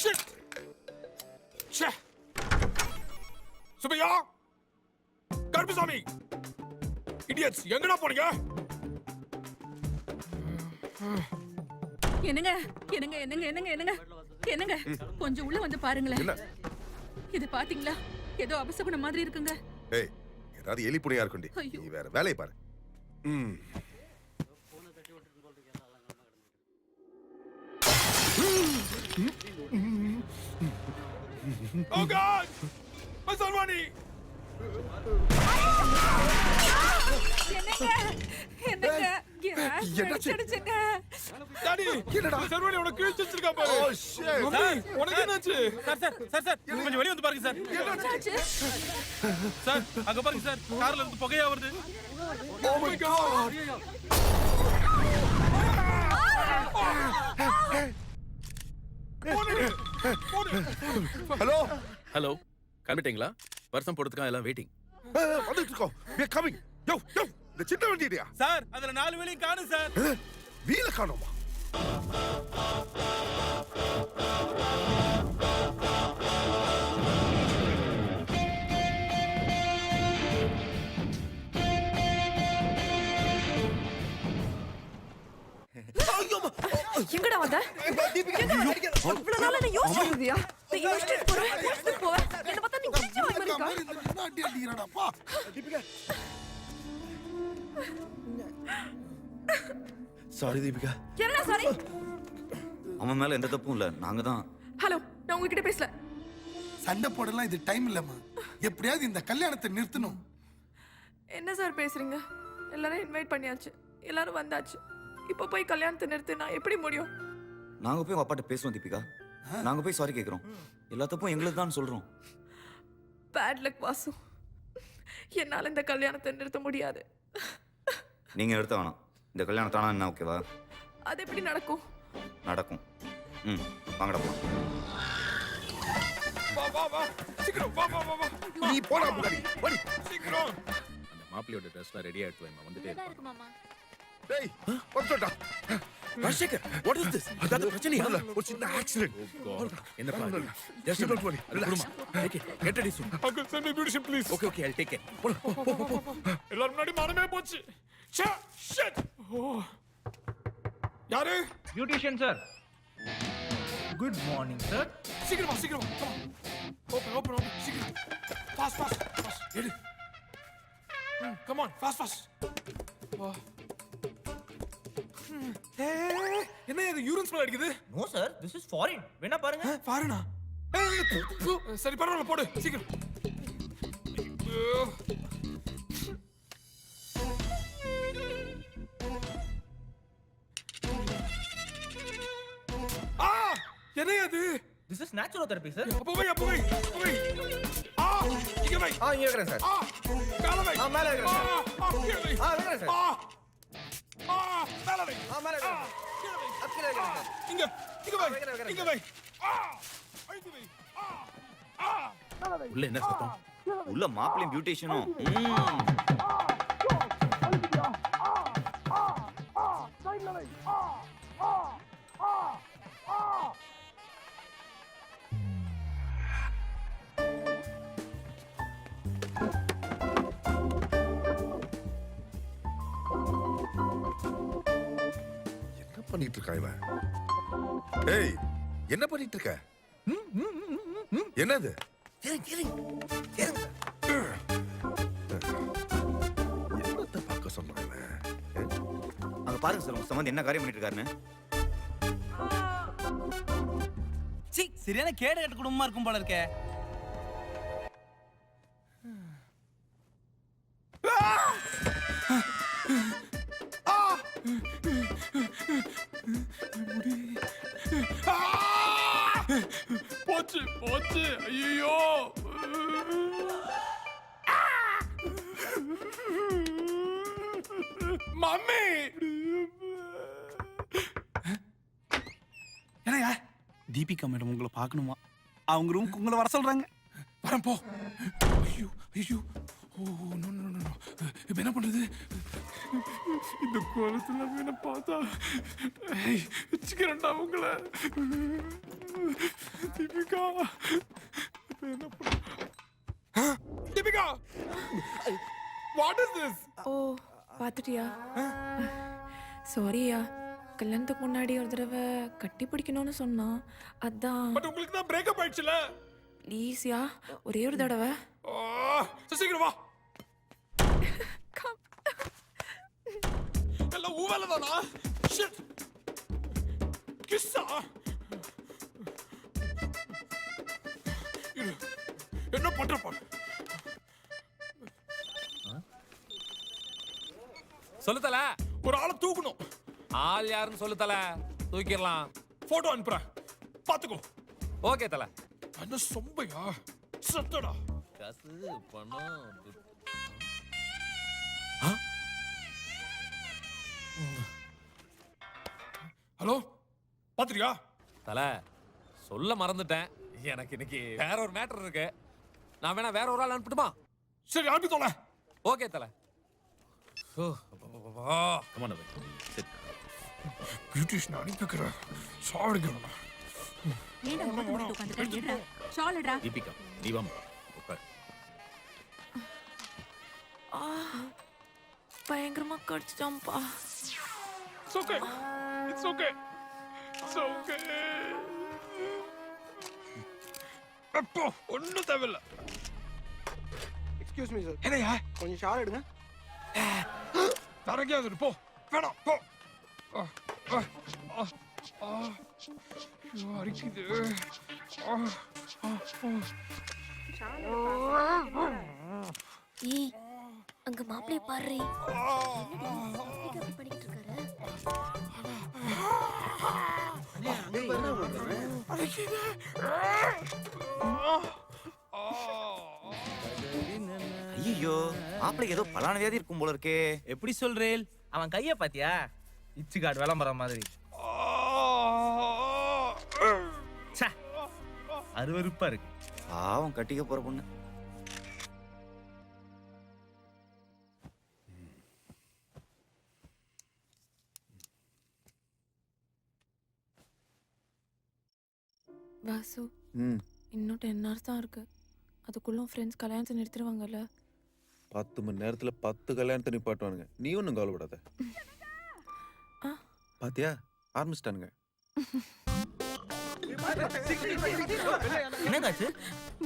Shit ச்சே Subbiah Karuppusamy idiots எங்கடா போனீங்க? என்னங்க என்னங்க என்னங்க என்னங்க என்னங்க? என்னங்க? கொஞ்சம் உள்ள வந்து பாருங்களேன். என்ன? இது பாத்தீங்களா? ஏதோ அபசகுணம் மாதிரி இருக்குங்க. ஏய் ஏதாவது எலி புனையா இருக்குண்டி. ஐயோ. நீ வேற வேலையை பாரு. ம். அங்க பாருங்க சார் கார்ல இருந்து புகையா வருது oh my god hello? Hello கிளம்பிட்டீங்களா? வருஷம் போடுறதுக்காக எல்லாம் வெயிட்டிங் வந்துட்டு இருக்கோம் coming. யோ யோ இந்த சின்ன வண்டியா சார் அதுல நாலு வேலையும் காணும் சார். வீல காணோமா? என்ன இருந்தியா நீ யோசிச்சுட்டு போற போவ என்ன பார்த்தா நீ கிழிச்சு வாய் மாதிரி இருக்கா சாரி தீபிகா என்னடா சாரி அவன் மேல எந்த தப்பும் இல்ல நாங்க தான் ஹலோ நான் உங்ககிட்ட பேசல சண்டை போடலாம் இது டைம் இல்லம்மா எப்படியாவது இந்த கல்யாணத்தை நிறுத்தணும் என்ன சார் பேசுறீங்க எல்லாரும் இன்வைட் பண்ணியாச்சு எல்லாரும் வந்தாச்சு இப்போ போய் கல்யாணத்தை நிறுத்து நான் எப்படி முடியும் நாங்க போய் உங்க அப்பாட்ட பேசுவோம் தீபிகா நாங்க போய் சாரி கேக்குறோம். எல்லா தப்பும் எங்களுக்கு தான் சொல்றோம். Bad luck Vasu. என்னால இந்த கல்யாணத்தை நிறுத்த முடியாது. நீங்க எடுத்த வேணாம். இந்த கல்யாணம் தானா என்ன ஓகேவா அது எப்படி நடக்கும்? நடக்கும். ம் வாங்கடா போலாம். வா வா வா. சீக்கிரம் வா வா வா வா. நீ போடா முன்னாடி. வடி சீக்கிரம். அந்த மாப்பிள்ளையோட ட்ரெஸ்லாம் ரெடி ஆயிட்டு வைமா வந்துட்டே இருப்பான் டேய் ராஜசேகர் வாட் இஸ் திஸ் அதாவது பிரச்சனையா இல்ல. ஒரு சின்ன ஆக்சிடென்ட் என்ன no. Just You don't worry. Relax. Okay get ready soon uncle send me beautician please okay okay I take care எல்லாரும் முன்னாடி மானமே போச்சு. ச்சே ஷிட் ஓ. யாரு? Beautician sir good morning sir சீக்கிரம் சீக்கிரம். ஓபன் ஓபன் ஓபன் சீக்கிரம். ஃபாஸ்ட் ஃபாஸ்ட் ஃபாஸ்ட் எடு. கம் ஆன் ஃபாஸ்ட் ஃபாஸ்ட் என்ன இது யூரின் ஸ்மெல் அடிக்குது? No sir this is foreign வேணா பாருங்க. து. சரி பரவாயில்ல போடு சீக்கிரம். என்ன அது this is natural therapy sir அப்போ வை அப்போ வை அப்போ வை ஆ இங்க வை ஆ இங்க இருக்கிறேன் சார் ஆ கால வை. ஆ, மேல சார். ஆ, கீழ வை. ஆ, வைக்கிறேன் சார். ஆ மேல வை ஆ, மேல வைக்கிறேன் சார். கீழ வை. அப் கீழ வைக்கிறேன் சார். இங்க இங்க வை வைக்கிறேன், வைக்கிறேன் இங்க வை. ஆ அழுத்தி வை. ஆ ஆ. உள்ள என்ன சத்தம்? உள்ள மாப்பிள்ளையும் பியூட்டிஷியனும் பண்ணிட்டு இருக்கா இவன். ஏய் என்ன பண்ணிட்டு இருக்க என்னது என்னத்தை பார்க்க சொன்னான் இவன்? அங்க பாருங்க சார் உங்க சம்பந்தி என்ன காரியம் பண்ணிட்டு இருக்காருன்னு சி சரியான கேடு கட்ட குடும்பமா இருக்கும் போல இருக்கே. போச்சு போச்சு. ஐயோ மம்மி! என்னங்க தீபிகா மேடம் உங்களை பார்க்கணுமா? அவங்க ரூமுக்கு உங்களை வர சொல்றாங்க. வரேன் போ. ஐயோ ஐயோ. ஓ நோ நோ நோ இப்ப என்ன பண்றது? இந்த கோலத்துல என்ன பார்த்தா. ஏய், வச்சுக்கிறேன்டா உங்களை. தீபிகா இப்ப என்ன Deepika! What is this oh பார்த்துட்டியா சாரியா கல்யாணத்துக்கு முன்னாடி ஒரு தடவை கட்டி பிடிக்கணும்னு சொன்னான். அதான். பட் உங்களுக்கு தான் பிரேக்கப் ஆயிடுச்சுல. ப்ளீஸ்யா ஒரே ஒரு தடவை. சீக்கிரம் வா. ஷிட் கிஸ்ஸா இரு, என்ன பண்ற பாரு சொல்லு தல ஒரு ஆளை தூக்கணும். ஆள் யாருன்னு சொல்லு தல தூக்கிடலாம். போட்டோ அனுப்புறேன் பாத்துக்கோ ஓகே தல. என்ன சொம்பையா? சத்தடா காசு பணம் ஹலோ பாத்துறியா தல சொல்ல மறந்துட்டேன். எனக்கு இன்னைக்கு வேற ஒரு மேட்டர் இருக்கு. நான் வேணா வேற ஒரு ஆள் அனுப்பட்டுமா? சரி அனுப்பி தொலை ஓகே தல. பியூட்டிஷன் அனுப்பிக்கிறேன். சாவடிக்கிறேன். தீபிகா வாமா உட்கார். ஆ பயங்கரமா கடிச்சிட்டான்ப்பா. It's okay. It's okay. It's okay. அப்போ ஒன்றும் தேவையில்ல எக்ஸ்கியூஸ் மீ சார் என்னையா கொஞ்சம் ஷால் எடுங்க தரகையாது போ வேணாம் போ ஆ, ஆ, ஆ, ஆ. ஐயோ, அரிக்குது. ஏய் அங்க மாப்பிள்ளை பாரு ஆ, ஆ. ஐயோ மாப்பிளைக்கு ஏதோ பலான வியாதி இருக்கும் போல இருக்கே. எப்படி சொல்றேல்? அவன் கைய பாத்தியா இச்சு கார்டு விளம்பரம் மாதிரி. அருவருப்பா இருக்கு. பாவம் கட்டிக்க போற பொண்ணு. வாசு ம். இன்னும் டென் ஹவர்ஸ் தான் இருக்கு. அதுக்குள்ள ஃப்ரெண்ட்ஸ் கல்யாணத்தை நிறுத்திடுவாங்கல்ல பத்து மணி நேரத்துல பத்து கல்யாணத்தை நிப்பாட்டுவானுங்க. நீ ஒன்றும் கவலைப்படாத. ஆ. பாத்தியா? ஆரம்பிச்சிட்டானுங்க. என்னங்காச்சு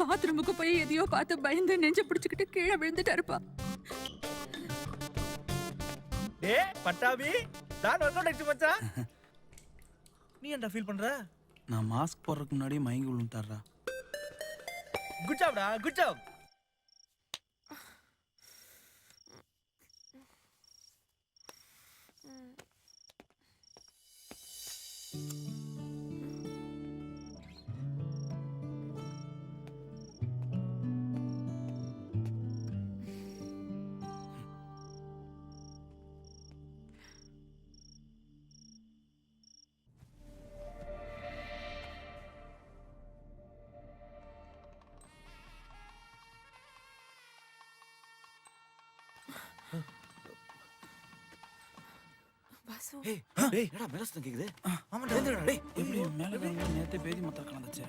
பாத்ரூமுக்கு போய் எதையோ பார்த்து பயந்து நெஞ்ச பிடிச்சுக்கிட்டு கீழே விழுந்துட்டாருப்பா. டே பட்டாபி நான் ஆயிடுச்சு மச்சான். நீ என்ன ஃபீல் பண்ற? நான் மாஸ்க் போடுறதுக்கு முன்னாடியே மயங்கி விழுந்துட்டாரா குட் ஜாப்டா குட் ஜாப் டேய் என்னடா கேக்குது? டேய் எப்படி மேலே நேற்று பேதி மொத்தம் கலந்துச்சு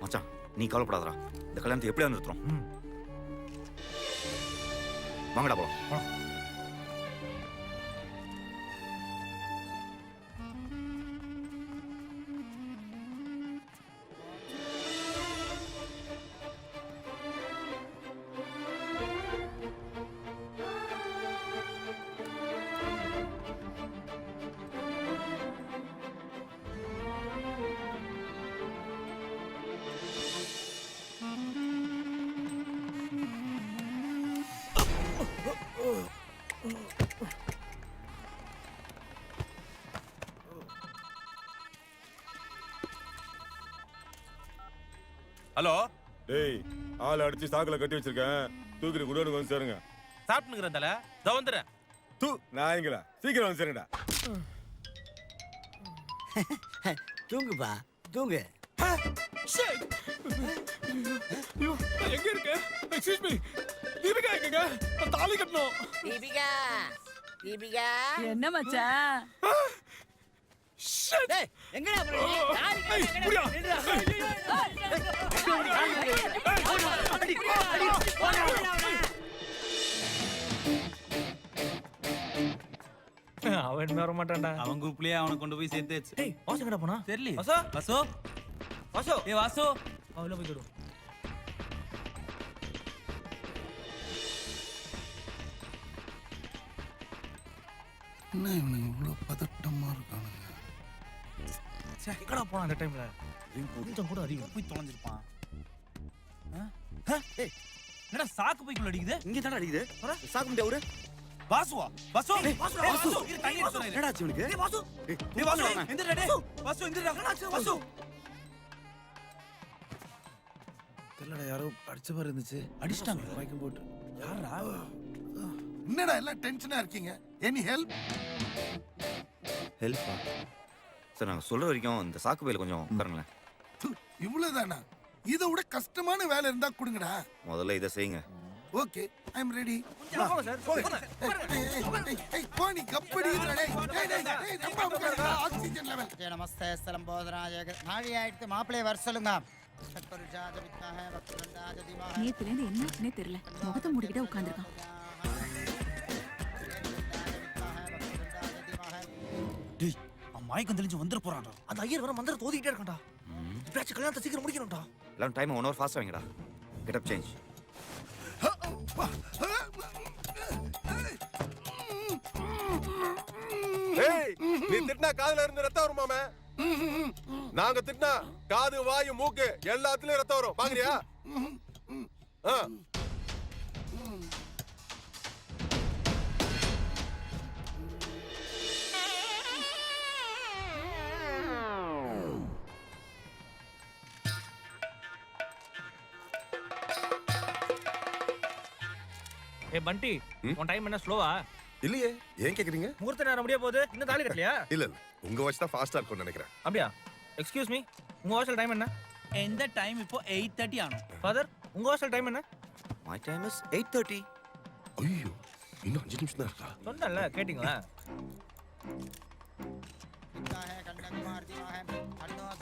மச்சான் நீ கவலைப்படாதடா. இந்த கல்யாணத்தை எப்படியா நிறுத்துறோம் வாங்கடா போலாம். ஹலோ? டேய் ஆள் அடிச்சு சாக்குல கட்டி வச்சிருக்கேன். தூக்கிட்டு கூட வந்து சேருங்க. சாப்பிட்டுங்கிறேன் தல. இதோ வந்துடுறேன். தூ நாயங்களா சீக்கிரம் வந்து சேருங்கடா. தூங்குப்பா தூங்கு. நான் எங்க இருக்கேன்? எக்ஸ்கியூஸ் மீ தீபிகா நான் தாலி கட்டணும். தீபிகா தீபிகா. என்ன மச்சான்? எங்கடா. அவன் வர மாட்டான்டா அவன் குரூப்லயே அவனை கொண்டு போய் சேர்த்து ஏய் வாசு எங்கடா போனா? தெரியல. வாசு? வாசு? வாசு? ஏ வாசு? அவள போய் கேடு என்ன இவனுங்க இவ்வளவு பதட்டமா இருக்கானுங்க? எங்கடா போனா அந்த டைம்ல கொஞ்சம் கூட அறிவு போய் தொலைஞ்சிருப்பான். என்னடா சாக்கு பைக்குள்ள அடிக்குது? இங்கே தானே அடிக்குது. சாக்க முடியாது அவரு வாசுவா வாசு வாசு. வாசு இரு தண்ணி எடுத்து. என்னடா ஆச்சு இவனுக்கு? ஏய் வாசு. ஏய் வாசு எந்திரடா டேய். வாசு. எந்திரடா. வாசு. தெரியலடா யாரோ அடிச்ச மாதிரி இருந்துச்சு. அடிச்சிட்டாங்க. மயக்கம் போட்டு. யாரா என்னடா எல்லாம் டென்ஷனா இருக்கீங்க? எனி ஹெல்ப் ஹெல்ப்பா சார் நாங்கள் சொல்ற வரைக்கும் இந்த சாக்கு பையில கொஞ்சம் உட்காருங்களேன் இவ்வளவுதானா இதை விட கஷ்டமான வேலை இருந்தா கொடுங்கடா முதல்ல இதை செய்யுங்க ஓகே ஐ எம் ரெடி போனி கப்படி ஆக்சிஜன் லெவல் நமஸ்தே ஸ்தலம் போதராஜ நாழி ஆயிடுத்து மாப்பிள்ளைய வர சொல்லுங்க நேத்துல இருந்து என்ன தெரியல முகத்தை மூடிக்கிட்டே உட்காந்துருக்கான் மயக்கம் தெளிஞ்சு வந்துட போறான்டா. அந்த ஐயர் வர மந்திர தோதிக்கிட்டே இருக்கான்டா. இப்பயாச்சும் கல்யாணத்தை சீக்கிரம் முடிக்கணும்டா. எல்லாரும் டைம் ஒன் ஹவர் ஃபாஸ்ட் வைங்கடா. கெட்டப் சேஞ்ச் ஏய் நீ திட்டினா காதுல இருந்து ரத்தம் வருமாமே நாங்க திட்டினா காது வாயு மூக்கு எல்லாத்துலயும் ரத்தம் வரும். பாக்குறியா? ஏ பண்டி உன் டைம் என்ன ஸ்லோவா இல்லையே ஏன் கேக்குறீங்க? முகூர்த்த நேரம் முடிய போகுது இன்னும் தாலி கட்டலையா? இல்ல இல்ல உங்க வாட்ச் தான் ஃபாஸ்டா இருக்கும்னு நினைக்கிறேன். அப்படியா? எக்ஸ்கியூஸ் மீ உங்க ஹாஸ்டல் டைம் என்ன? எந்த டைம் இப்போ எயிட் தேர்ட்டி ஆனும். ஃபாதர் உங்க ஹாஸ்டல் டைம் என்ன? My time is eight thirty ஐயோ இன்னும் அஞ்சு நிமிஷம் தான் இருக்கா? சொன்னல கேட்டிங்களா?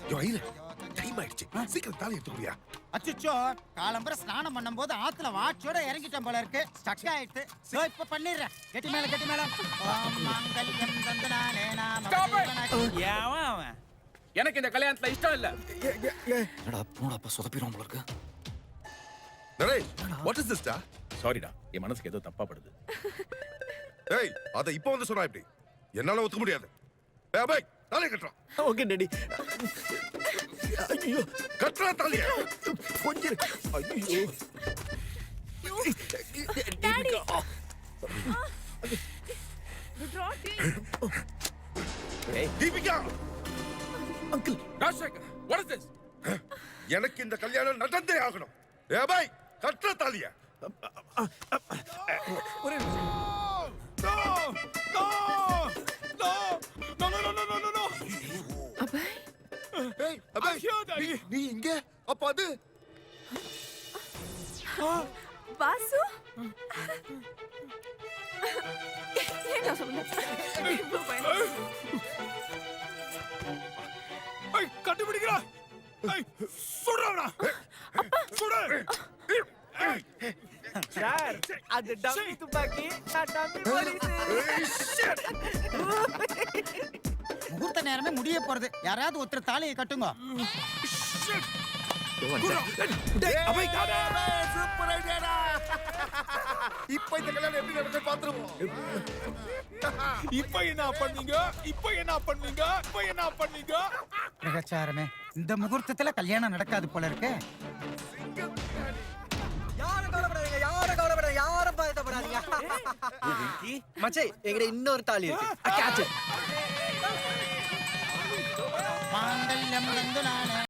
ஐயோ டைம் ஆயிடுச்சு. சீக்கிரம் தாலி எடுத்துக்கிறியா அச்சுச்சோ காலம்பர ஸ்நானம் பண்ணும்போது ஆத்துல வாட்சோட இறங்கிட்டேன் போல இருக்கு. ஸ்டக் சோ இப்ப பண்ணிடுறேன். கெட்டி மேல கெட்டி மேல. ஓம் மாங்கல்யம் தந்தனானே நாம ஏவன் அவன் எனக்கு இந்த கல்யாணத்துல இஷ்டம் இல்ல. என்னடா போடாப்பா சொதப்பிடும் போல இருக்கு. நரேஷ் வாட் இஸ் திஸ் டா? சாரிடா என் மனசுக்கு ஏதோ தப்பா படுது. ஏய் அத இப்போ வந்து சொன்னா இப்படி என்னால ஒத்துக்க முடியாது. ஏய் பை தாலி கட்டுறோம் ஓகே டேடி ஐயோ கட்டுறா தாலிய கொஞ்சம் ஐயோ Deepika uncle Rajasekhar what is this எனக்கு இந்த கல்யாணம் நடந்தே ஆகணும் ஏ பை கட்டுற தாலிய ஒரே! அபே. நீ- இங்க அப்ப அது வாசு என்ன ஏய், கண்டுபிடிக்கிறா சுடுறா சுடு சார் அது டம்மி துப்பாக்கி நான் டம்மி போலீஸ். முகூர்த்த நேரமே முடிய போறது. யாராவது ஒருத்தர் தாலியை கட்டுங்க. இப்ப இந்த கல்யாணம் எப்படி பாத்துருவோம் இப்ப என்ன பண்ணீங்க? இப்ப என்ன பண்ணீங்க? இப்ப என்ன பண்ணீங்க? பிரகச்சாரமே இந்த முகூர்த்தத்துல கல்யாணம் நடக்காது போல இருக்கு. பயப்படாதீங்க மச்சை எங்கிட்ட இன்னொரு தாலி இருக்கு. மாங்கல்யம் வந்து நானே